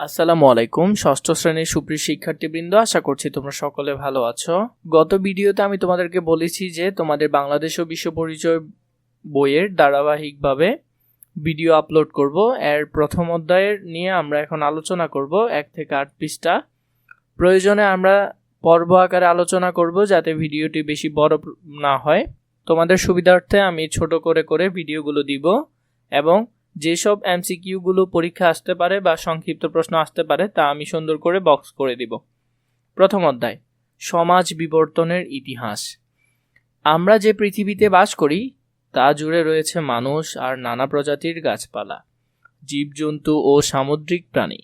আসসালামু আলাইকুম, ষষ্ঠ শ্রেণির সুপ্রিয় শিক্ষার্থীবৃন্দ, আশা করছি তোমরা সকলে ভালো আছো। গত ভিডিওতে আমি তোমাদেরকে বলেছি যে তোমাদের বাংলাদেশ ও বিশ্ব পরিচয় বইয়ের ধারাবাহিকভাবে ভিডিও আপলোড করব। এর প্রথম অধ্যায়ের নিয়ে আমরা এখন আলোচনা করব, এক থেকে আট পৃষ্ঠা। প্রয়োজনে আমরা পর্ব আকারে আলোচনা করব যাতে ভিডিওটি বেশি বড় না হয়। তোমাদের সুবিধার্থে আমি ছোট করে করে ভিডিওগুলো দিব এবং যেসব এমসিকিউগুলো পরীক্ষা আসতে পারে বা সংক্ষিপ্ত প্রশ্ন আসতে পারে, তা আমি সুন্দর করে বক্স করে দিব। প্রথম অধ্যায়, সমাজ বিবর্তনের ইতিহাস। আমরা যে পৃথিবীতে বাস করি, তা জুড়ে রয়েছে মানুষ আর নানা প্রজাতির গাছপালা, জীবজন্তু ও সামুদ্রিক প্রাণী।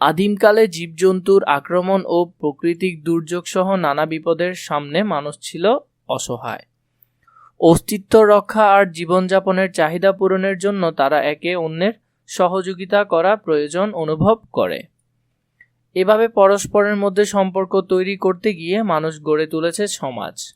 আদিমকালে জীবজন্তুর আক্রমণ ও প্রাকৃতিক দুর্যোগ সহ নানা বিপদের সামনে মানুষ ছিল অসহায়। অস্তিত্ব রক্ষা আর জীবনযাপনের চাহিদা পূরণের জন্য তারা একে অন্যের সহযোগিতা করা প্রয়োজন অনুভব করে। এভাবে পরস্পরের মধ্যে সম্পর্ক তৈরি করতে গিয়ে মানুষ গড়ে তুলেছে সমাজ।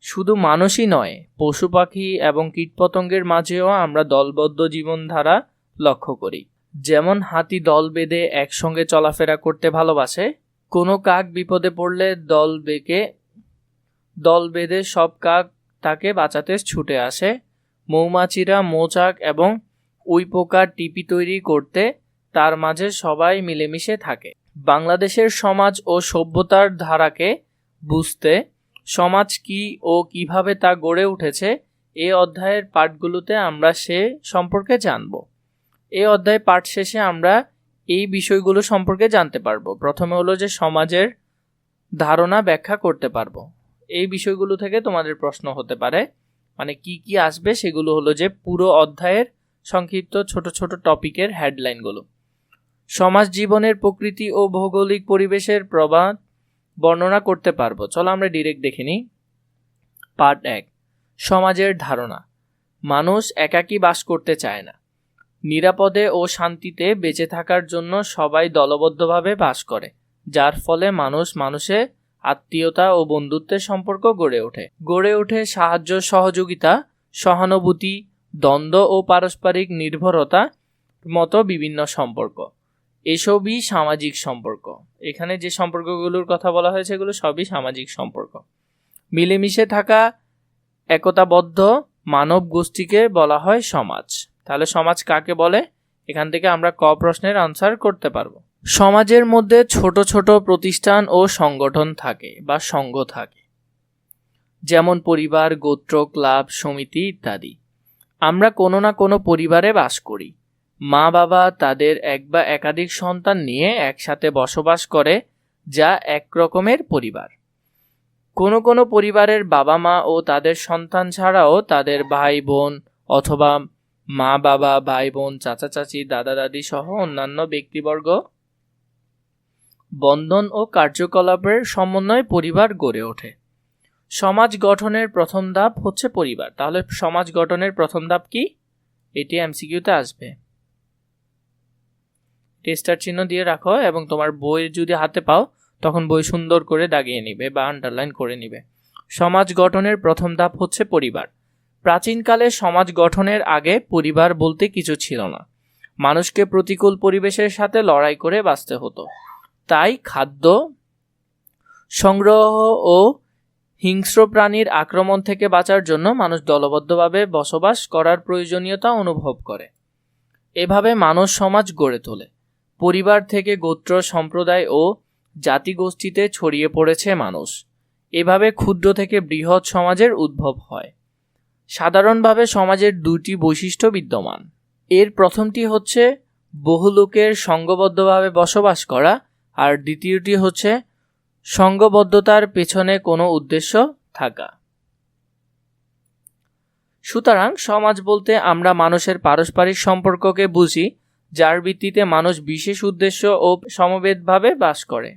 শুধু মানুষই নয়, পশু পাখি এবং কীটপতঙ্গের মাঝেও আমরা দলবদ্ধ জীবনধারা লক্ষ্য করি। যেমন হাতি দল বেঁধে একসঙ্গে চলাফেরা করতে ভালোবাসে, কোনো কাক বিপদে পড়লে দল বেঁকে, দল বেঁধে সব কাক তাকে বাঁচাতে ছুটে আসে। মৌমাছিরা মৌচাক এবং উই পোকার টিপি তৈরি করতে তার মাঝে সবাই মিলেমিশে থাকে। বাংলাদেশের সমাজ ও সভ্যতার ধারাকে বুঝতে সমাজ কি ও কীভাবে তা গড়ে উঠেছে, এ অধ্যায়ের পাঠগুলোতে আমরা সে সম্পর্কে জানব। এ অধ্যায় পাঠ শেষে আমরা এই বিষয়গুলো সম্পর্কে জানতে পারব। প্রথমে হলো যে সমাজের ধারণা ব্যাখ্যা করতে পারব। এই বিষয়গুলো থেকে তোমাদের প্রশ্ন হতে পারে। মানে কি কি আসবে সেগুলো হলো যে পুরো অধ্যায়ের সংক্ষিপ্ত ছোট ছোট টপিকের হেডলাইনগুলো। সমাজ জীবনের প্রকৃতি ও ভৌগোলিক পরিবেশের প্রবাদ বর্ণনা করতে পারব। চলো আমরা ডিরেক্ট দেখে নিই। পার্ট এক, সমাজের ধারণা। মানুষ একাকী বাস করতে চায় না। নিরাপদে ও শান্তিতে বেঁচে থাকার জন্য সবাই দলবদ্ধভাবে বাস করে, যার ফলে মানুষ মানুষে আত্মীয়তা ও বন্ধুত্বের সম্পর্ক গড়ে ওঠে। গড়ে ওঠে সাহায্য, সহযোগিতা, সহানুভূতি, দ্বন্দ্ব ও পারস্পরিক নির্ভরতা মতো বিভিন্ন সম্পর্ক। এসবই সামাজিক সম্পর্ক। এখানে যে সম্পর্কগুলোর কথা বলা হয়েছে এগুলো সবই সামাজিক সম্পর্ক। মিলেমিশে থাকা একতাবদ্ধ মানব গোষ্ঠীকে বলা হয় সমাজ। তাহলে সমাজ কাকে বলে? এখান থেকে আমরা ক প্রশ্নের আনসার করতে পারব। সমাজের মধ্যে ছোট ছোট প্রতিষ্ঠান ও সংগঠন থাকে বা সংঘ থাকে। যেমন পরিবার, গোত্র, ক্লাব, সমিতি ইত্যাদি। আমরা কোনো না কোনো পরিবারে বাস করি। মা বাবা তাদের এক বা একাধিক সন্তান নিয়ে একসাথে বসবাস করে, যা এক রকমের পরিবার। কোনো কোনো পরিবারের বাবা মা ও তাদের সন্তান ছাড়াও তাদের ভাই, বোন অথবা মা বাবা, ভাই, বোন, চাচা, চাচি, দাদা, দাদি সহ অন্যান্য ব্যক্তিবর্গ বন্ধন ও কার্যকলাপের সমন্বয় পরিবার গড়ে ওঠে। সমাজ গঠনের প্রথম ধাপ হচ্ছে পরিবার। তাহলে সমাজ গঠনের প্রথম ধাপ কি? এটি এমসিকিউতে আসবে। টেস্টার চিহ্ন দিয়ে রাখো এবং তোমার বই যদি হাতে পাও, তখন বই সুন্দর করে দাগিয়ে নিবে বা আন্ডারলাইন করে নিবে। সমাজ গঠনের প্রথম ধাপ হচ্ছে পরিবার। প্রাচীনকালে সমাজ গঠনের আগে পরিবার বলতে কিছু ছিল না। মানুষকে প্রতিকূল পরিবেশের সাথে লড়াই করে বাঁচতে হতো। তাই খাদ্য সংগ্রহ ও হিংস্র প্রাণীর আক্রমণ থেকে বাঁচার জন্য মানুষ দলবদ্ধভাবে বসবাস করার প্রয়োজনীয়তা অনুভব করে। এভাবে মানুষ সমাজ গড়ে তোলে। পরিবার থেকে গোত্র, সম্প্রদায় ও জাতিগোষ্ঠীতে ছড়িয়ে পড়েছে মানুষ। এভাবে ক্ষুদ্র থেকে বৃহৎ সমাজের উদ্ভব হয়। সাধারণভাবে সমাজের দুটি বৈশিষ্ট্য বিদ্যমান। এর প্রথমটি হচ্ছে বহু লোকের সঙ্গবদ্ধভাবে বসবাস করা আর দ্বিতীয়টি হচ্ছে সঙ্গবদ্ধতার পেছনে কোনো উদ্দেশ্য থাকা। সুতরাং সমাজ বলতে আমরা মানুষের পারস্পরিক সম্পর্ককে বুঝি, যার ভিত্তিতে মানুষ বিশেষ উদ্দেশ্য ও সমবেতভাবে বাস করে।